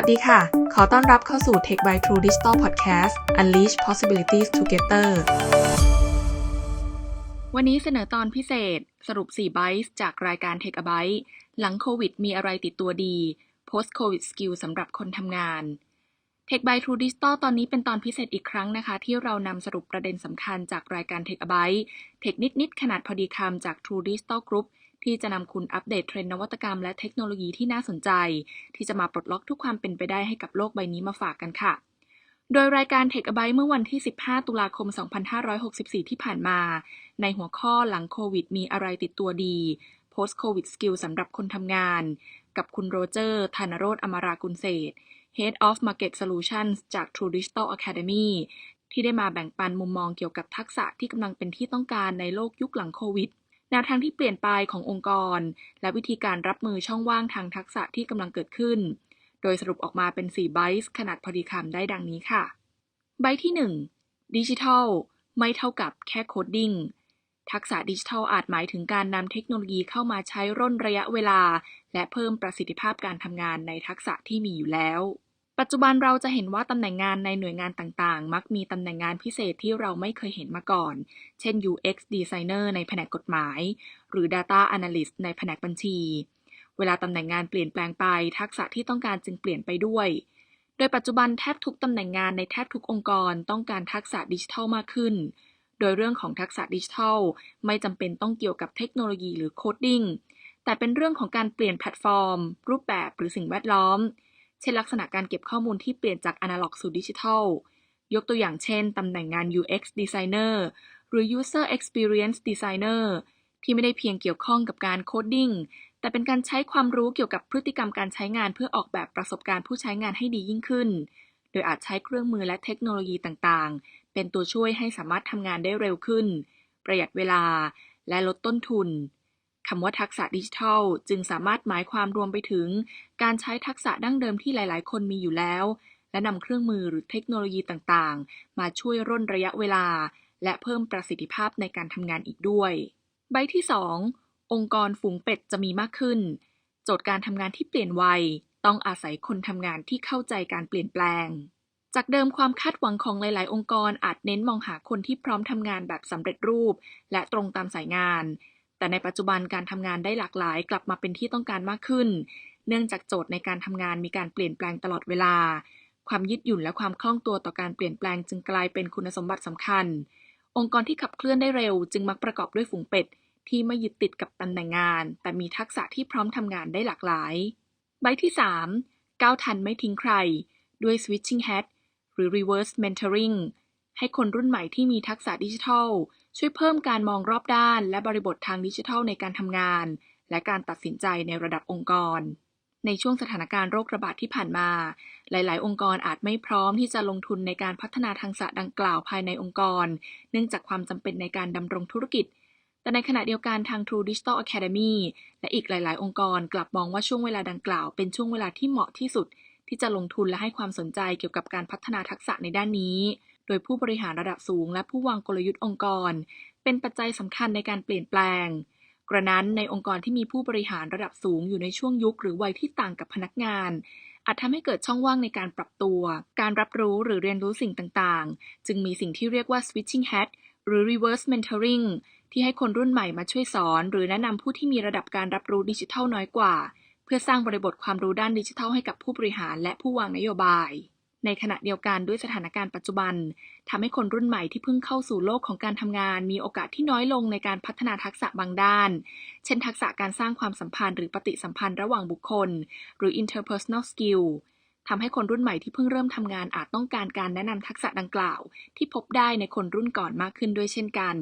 วัสดีค่ะ ขอต้อนรับเข้าสู่ Tech by True Digital Podcast Unleash Possibilities Together วันนี้เสนอตอนพิเศษ สรุป 4 b y t e จากรายการ Tech a Byte หลังโควิดมีอะไรติดตัวดี Post COVID Skill สำหรับคนทำงาน Tech by True Digital ตอนนี้เป็นตอนพิเศษอีกครั้งนะคะ ที่เรานำสรุปประเด็นสำคัญจากรายการ Tech a Byte เทคนิดนิดขนาดพอดีคำจาก True Digital Group ที่จะนำคุณอัปเดตเทรนด์นวัตกรรมและเทคโนโลยีที่น่าสนใจ ที่จะมาปลดล็อกทุกความเป็นไปได้ให้กับโลกใบนี้มาฝากกันค่ะ โดยรายการ Tech a b y t e เมื่อวันที่ 15 ตุลาคม 2564 ที่ผ่านมา ในหัวข้อหลังโควิดมีอะไรติดตัวดี Post COVID Skill สำหรับคนทำงาน กับคุณโรเจอร์ธานโรธอมรากุลเศษ Head of Market Solutions จาก True Digital Academy ที่ได้มาแบ่งปันมุมมองเกี่ยวกับทักษะที่กำลังเป็นที่ต้องการในโลกยุคหลังโควิด นวทางที่เปลี่ยนไปขององค์กร และวิธีการรับมือช่องว่างทางทักษะที่กำลังเกิดขึ้น โดยสรุปออกมาเป็น 4 ไบต์ขนาดพอดีคำได้ดังนี้ค่ะ ไบต์ที่ 1 ดิจิทัล ไม่เท่ากับแค่โคดดิ้งทักษะดิจิทัลอาจหมายถึงการนำเทคโนโลยีเข้ามาใช้ร่นระยะเวลา และเพิ่มประสิทธิภาพการทำงานในทักษะที่มีอยู่แล้ว ปัจจุบันเราจะเห็นว่าตำแหน่งงานในหน่วยงานต่างๆ มักมีตำแหน่งงานพิเศษที่เราไม่เคยเห็นมาก่อน เช่น UX Designer ในแผนกกฎหมาย หรือ Data Analyst ในแผนกบัญชี เวลาตำแหน่งงานเปลี่ยนแปลงไป ทักษะที่ต้องการจึงเปลี่ยนไปด้วย โดยปัจจุบันแทบทุกตำแหน่งงานในแทบทุกองค์กรต้องการทักษะดิจิทัลมากขึ้น โดยเรื่องของทักษะดิจิทัล ไม่จำเป็นต้องเกี่ยวกับเทคโนโลยีหรือโคดดิ้ง แต่เป็นเรื่องของการเปลี่ยนแพลตฟอร์ม รูปแบบหรือสิ่งแวดล้อม ช่นลักษณะการเก็บข้อมูลที่เปลี่ยนจากอนาล็อกสู่ดิจิทัล ยกตัวอย่างเช่น ตำแหน่งงาน UX Designer หรือ User Experience Designer ที่ไม่ได้เพียงเกี่ยวข้องกับการโคดดิ้ง แต่เป็นการใช้ความรู้เกี่ยวกับพฤติกรรมการใช้งานเพื่อออกแบบประสบการณ์ผู้ใช้งานให้ดียิ่งขึ้น โดยอาจใช้เครื่องมือและเทคโนโลยีต่างๆ เป็นตัวช่วยให้สามารถทำงานได้เร็วขึ้น ประหยัดเวลา และลดต้นทุน คำว่าทักษะดิจิทัล จึงสามารถหมายความรวมไปถึง การใช้ทักษะดั้งเดิมที่หลาย ๆ คนมีอยู่แล้ว และนำเครื่องมือหรือเทคโนโลยีต่าง ๆ มาช่วยร่นระยะเวลา และเพิ่มประสิทธิภาพในการทำงานอีกด้วย ใบที่ 2 องค์กรฝูงเป็ดจะมีมากขึ้น โจทย์การทำงานที่เปลี่ยนไวต้องอาศัยคนทำงานที่เข้าใจการเปลี่ยนแปลงจากเดิมความคาดหวังของหลาย ๆ องค์กรอาจเน้นมองหาคนที่พร้อมทำงานแบบสำเร็จรูป และตรงตามสายงาน แต่ในปัจจุบันการทำงานได้หลากหลายกลับมาเป็นที่ต้องการมากขึ้น เนื่องจากโจทย์ในการทำงานมีการเปลี่ยนแปลงตลอดเวลา ความยืดหยุ่นและความคล่องตัวต่อการเปลี่ยนแปลงจึงกลายเป็นคุณสมบัติสำคัญ องค์กรที่ขับเคลื่อนได้เร็ว จึงมักประกอบด้วยฝูงเป็ด ที่ไม่ยึดติดกับตำแหน่งงาน แต่มีทักษะที่พร้อมทำงานได้หลากหลาย ใบที่ 3 ก้าวทันไม่ทิ้งใคร ด้วย switching hat หรือ reverse mentoring ให้คนรุ่นใหม่ที่มีทักษะดิจิทัล ช่วยเพิ่มการมองรอบด้าน และบริบททางดิจิทัลในการทำงาน และการตัดสินใจในระดับองค์กร ในช่วงสถานการณ์โรคระบาดที่ผ่านมา หลาย ๆ องค์กรอาจไม่พร้อมที่จะลงทุนในการพัฒนาทักษะดังกล่าวภายในองค์กร เนื่องจากความจำเป็นในการดำรงธุรกิจ แต่ในขณะเดียวกันทาง True Digital Academy และอีกหลาย ๆ องค์กร กลับมองว่าช่วงเวลาดังกล่าวเป็นช่วงเวลาที่เหมาะที่สุด ที่จะลงทุนและให้ความสนใจเกี่ยวกับการพัฒนาทักษะในด้านนี้ โดยผู้บริหารระดับสูง และผู้วางกลยุทธ์องค์กร เป็นปัจจัยสำคัญในการเปลี่ยนแปลง กระนั้นในองค์กรที่มีผู้บริหารระดับสูงอยู่ในช่วงยุคหรือวัยที่ต่างกับพนักงานอาจทำให้เกิดช่องว่างในการปรับตัว การรับรู้หรือเรียนรู้สิ่งต่างๆ จึงมีสิ่งที่เรียกว่า switching hat หรือ reverse mentoring ที่ให้คนรุ่นใหม่มาช่วยสอน หรือแนะนำผู้ที่มีระดับการรับรู้ดิจิทัลน้อยกว่า เพื่อสร้างบริบทความรู้ด้านดิจิทัลให้กับผู้บริหารและผู้วางนโยบาย ในขณะเดียวกันด้วยสถานการณ์ปัจจุบันทำให้คนรุ่นใหม่ที่เพิ่งเข้าสู่โลกของการทำงาน มีโอกาสที่น้อยลงในการพัฒนาทักษะบางด้าน เช่น ทักษะการสร้างความสัมพันธ์หรือปฏิสัมพันธ์ระหว่างบุคคล หรือ interpersonal skill ทำให้คนรุ่นใหม่ที่เพิ่งเริ่มทำงานอาจต้องการการแนะนำทักษะดังกล่าว ที่พบได้ในคนรุ่นก่อนมากขึ้นด้วยเช่นกัน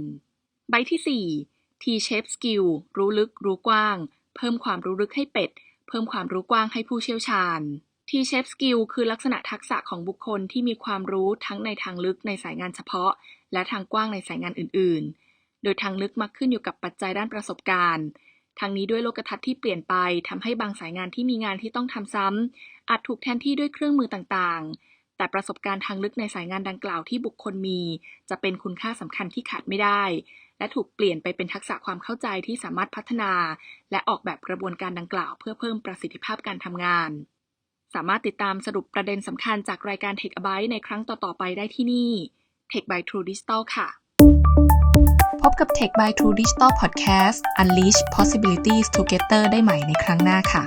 ใบที่ 4 T-shape skill รู้ลึก รู้กว้าง เพิ่มความรู้ลึกให้เป็ด เพิ่มความรู้กว้างให้ผู้เชี่ยวชาญ T-shape skill คือลักษณะทักษะของบุคคลที่มีความรู้ทั้งในทางลึกในสายงานเฉพาะ และทางกว้างในสายงานอื่น ๆ โดยทางลึกมักขึ้นอยู่กับปัจจัยด้านประสบการณ์ทางนี้ด้วยโลกทัศน์ที่เปลี่ยนไปทำให้บางสายงานที่มีงานที่ต้องทำซ้ำอาจถูกแทนที่ด้วยเครื่องมือต่างๆ แต่ประสบการณ์ทางลึกในสายงานดังกล่าวที่บุคคลมี จะเป็นคุณค่าสำคัญที่ขาดไม่ได้ และถูกเปลี่ยนไปเป็นทักษะความเข้าใจที่สามารถพัฒนา และออกแบบกระบวนการดังกล่าว เพื่อเพิ่มประสิทธิภาพการทำงาน สามารถติดตามสรุปประเด็นสำคัญจากรายการ Tech a b y t e ในครั้งต่อๆไปได้ที่นี่ Tech by True Digital ค่ะ พบกับ Tech by True Digital Podcast Unleash Possibilities Together ได้ใหม่ในครั้งหน้าค่ะ